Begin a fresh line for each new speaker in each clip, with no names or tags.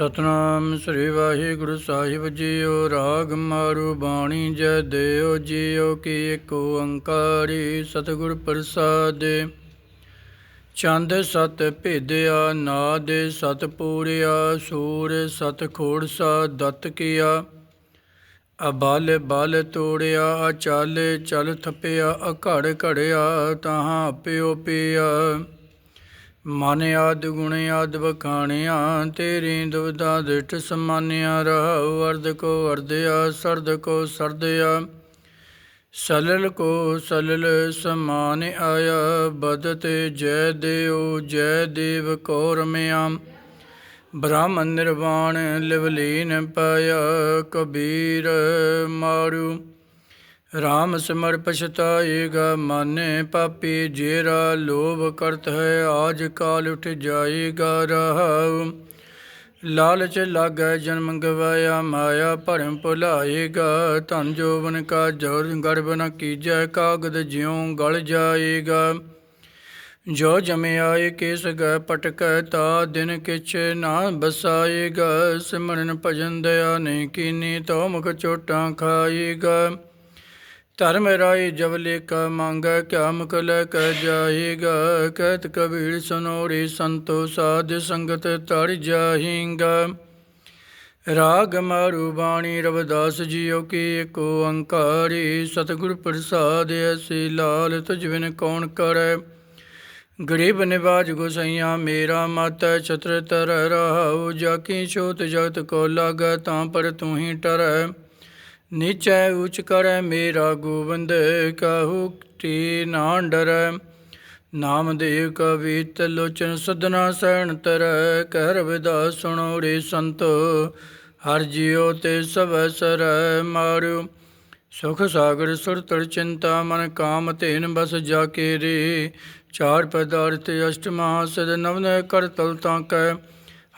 ਸਤਨਾਮ ਸ੍ਰੀ ਵਾਹਿਗੁਰੂ ਸਾਹਿਬ ਜੀਓ, ਰਾਗ ਮਾਰੂ ਬਾਣੀ ਜੈ ਦੇਓ ਜੀਓ, ਕੀ ਏਕ ਓੰਕਾਰੀ ਸਤਿਗੁਰ ਪ੍ਰਸਾਦਿ। ਚੰਦ ਸਤ ਭੇਦਿਆ, ਨਾਦ ਸਤ ਪੂਰਿਆ, ਸੂਰ ਸਤ ਖੋੜਸਾ ਦਤ ਕੀਆ। ਅਬਲ ਬਲ ਤੋੜਿਆ, ਅਚਲ ਚਲ ਥਪਿਆ, ਅਘੜ ਘੜਿਆ, ਤਾਹਾਂ ਪਿਓ ਪਿਆ। ਮਨ ਆਦ ਗੁਣ ਆਦ ਬਖਾਣਿਆ ਤੇਰੀ ਦੁਬਦਾ ਦਿਟ ਸਮਾਨਿਆ, ਰਹੁ ਵਰਦ ਕੋ ਵਰਦਿਆ ਸਰਦ ਕੋ ਸਰਦਿਆ। ਸਲਲ ਕੋ ਸਲਲ ਸਮਾਨ ਆਇਆ ਬਦਤ ਜੈ ਦੇਉ, ਜੈ ਦੇਵ ਕੌਰਮਿਆ ਬ੍ਰਹਮ ਨਿਰਵਾਣ ਲਿਵਲੀਨ ਪਾਇਆ, ਕਬੀਰ ਮਾਰੂ। ਰਾਮ ਸਿਮਰ ਪਛਤਾਏਗਾ ਮਾਨੇ ਪਾਪੀ ਜੇਰਾ ਲੋਭ ਕਰਤ ਹੈ, ਆਜ ਕਾਲ ਉਠ ਜਾਏਗਾ ਰਹਾਉ। ਲਾਲਚ ਲਾਗੈ ਜਨਮ ਗਵਾਇਆ, ਮਾਇਆ ਭਰਮ ਭੁਲਾਏਗਾ ਧਨ ਜੋਵਨ ਕਾ ਜੋਰ ਗਰਭ ਨ ਕੀਜੈ, ਕਾਗਦ ਜਿਉ ਗਲ ਜਾਏਗਾ ਜੋ ਜਮਿਆਏ ਕੇਸ ਗੈ ਪਟਕੈ, ਤਾ ਦਿਨ ਕਿਛ ਨਾ ਬਸਾਏਗਾ ਸਿਮਰਨ ਭਜਨ ਦਇਆ ਨਹੀਂ ਕੀਨੀ, ਤੋ ਮੁਖ ਚੋਟਾਂ ਖਾਏਗਾ ਧਰਮ ਰਾਈ ਜਬ ਲੇਖਾ ਮੰਗੈ, ਕਿਆ ਮੁਕਲ ਲੈ ਕਹਿ ਜਾਏਗਾ ਕਹਿਤ ਕਬੀਰ ਸੁਨੋਰੀ, ਸੰਤੋ ਸਾਧ ਸੰਗਤ ਤਰ ਜਾਹੀਂਗਾ ਰਾਗ ਮਾਰੂ ਬਾਣੀ, ਰਵਿਦਾਸ ਜੀਓ ਕੀ ਏਕ ਓੰਕਾਰੀ ਸਤਿਗੁਰ ਪ੍ਰਸਾਦ ਐਸੀ ਲਾਲ ਤੁਝ ਬਿਨ ਕੌਣ ਕਰੈ? ਗਰੀਬ ਨਿਵਾਜ ਗੁਸਈਆ, ਮੇਰਾ ਮਤ ਛਤਰ ਤਰ ਰਹਾਉ ਜਾ ਕੀ ਛੋਤ ਜਗਤ ਕੋ ਲਾਗੈ, ਤਾਂ ਪਰ ਤੂੰ ਹੀ ਟਰੈ। ਨੀਚੈ ਉਚ ਕਰੈ ਮੇਰਾ ਗੋਬਿੰਦ, ਕਾਹੂ ਟੀ ਨਾ ਡਰੈ। ਨਾਮਦੇਵ ਕਵੀਤ ਲੋਚਨ ਸਦਨਾ ਸਹਿਣ ਤਰੈ ਕਹਿ ਰਵਿਦਾਸ ਸੁਣੋ ਰੇ ਸੰਤੋ। ਹਰ ਜਿਉ ਤੇ ਸਭ ਸਰੈ ਮਾਰਿਓ। ਸੁਖ ਸਾਗਰ ਸੁਰਤੜ ਚਿੰਤਾ, ਮਨ ਕਾਮ ਤੇਨ ਬਸ ਜਾ ਕੇ ਰੇ। ਚਾਰ ਪਦਾਰਥ ਅਸ਼ਟ ਮਹਾਸਦ ਨਵਨ ਕਰ ਤਲ ਤਾਂ ਕੈ।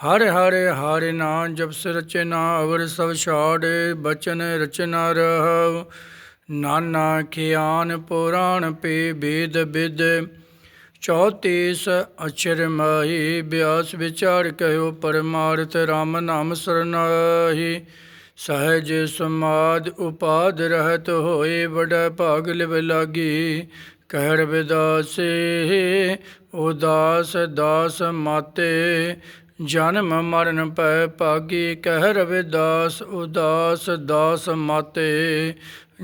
ਹਰ ਹਰ ਹਰਿ ਨਾਮ ਜਪਸ ਰਚਨਾ ਅਵਰ ਸਭ ਛਾੜੇ ਬਚਨ ਰਚਨਾ ਰਹੋ ਨਾਨਾ ਖਿਆਨ ਪੁਰਾਣ ਪੇ ਬੇਦ ਬਿਦ ਚੌਤੀਸ ਅਚਰ ਮਾਹੀ, ਬਿਆਸ ਵਿਚਾਰ ਕਹਿਓ ਪਰਮਾਰਥ RAM ਨਾਮ ਸਰਨਾਹੀ। ਸਹਿਜ ਸਮਾਦ ਉਪਾਦ ਰਹਿਤ ਹੋਏ ਬੜਾ ਭਾਗ ਲਿਵ ਲਾਗੀ। ਕਹਿ ਰਵਿਦਾਸੇ ਉਦਾਸ ਦਾਸ ਮਾਤੇ ਜਨਮ ਮਰਨ ਪੈ ਭਾਗੀ, ਕਹਿ ਰਵਿਦਾਸ ਉਦਾਸ ਦਾਸ ਮਾਤੇ।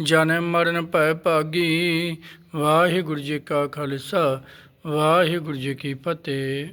ਜਨਮ ਮਰਨ ਪੈ ਭਾਗੀ, ਵਾਹਿਗੁਰੂ ਜੀ ਕਾ ਖਾਲਸਾ, ਵਾਹਿਗੁਰੂ ਜੀ ਕੀ ਫਤਿਹ।